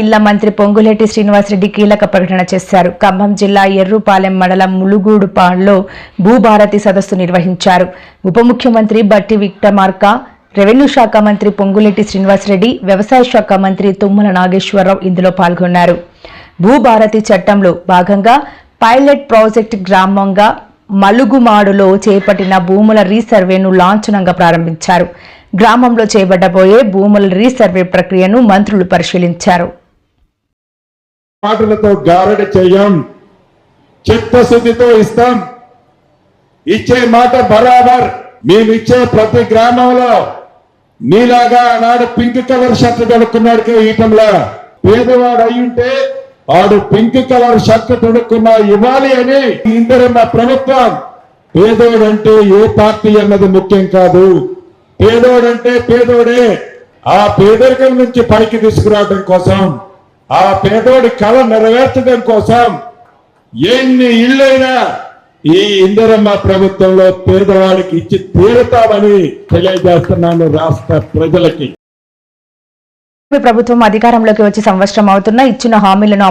ఇళ్ళ మంత్రి పొంగులేటి శ్రీనివాసరెడ్డి కీలక ప్రకటన చేశారు. ఖమ్మం జిల్లా ఎర్రుపాలెం మండలం ములుగూడుపాడులో భూభారతి సదస్సు నిర్వహించారు. ఉప ముఖ్యమంత్రి బట్టి విక్టమార్క రెవెన్యూ శాఖ మంత్రి పొంగులేటి శ్రీనివాసరెడ్డి వ్యవసాయ శాఖ మంత్రి తుమ్మల నాగేశ్వరరావు ఇందులో పాల్గొన్నారు. భూభారతి చట్టంలో భాగంగా పైలట్ ప్రాజెక్ట్ గ్రామంగా మలుగుమాడులో చేపట్టిన భూముల రీసర్వేను లాంఛనంగా ప్రారంభించారు. గ్రామంలో చేపట్టబోయే భూముల రీసర్వే ప్రక్రియను మంత్రులు పరిశీలించారు. మాటలతో గారడి చేయం. చిత్తశుద్ధితో ఇస్తాం. ఇచ్చే మాట బరాబర్. మేము ఇచ్చే ప్రతి గ్రామంలో నీలాగా ఆనాడు పింక్ కలర్ షర్ట్ తొడుక్కున్నాడు ఈటంలో. పేదవాడు అయ్యుంటే ఆడు పింక్ కలర్ షర్ట్ తొడుక్కున్నా ఇవ్వాలి అని ఇందరమ్మ ప్రభుత్వం. పేదోడంటే ఏ పార్టీ అన్నది ముఖ్యం కాదు. పేదోడంటే పేదోడే. ఆ పేదరికం నుంచి పైకి తీసుకురావడం కోసం ఆ పేదోడి కళ నెరవేర్చడం కోసం ఎన్ని ఇళ్ళైనా ఈ ఇందిరమ్మ ప్రభుత్వంలో పేదవాడికి ఇచ్చి తీరుతామని తెలియజేస్తున్నాను రాష్ట్ర ప్రజలకి. ప్రభుత్వం అధికారంలోకి వచ్చి సంవత్సరం అవుతున్నా ఇచ్చిన హామీలను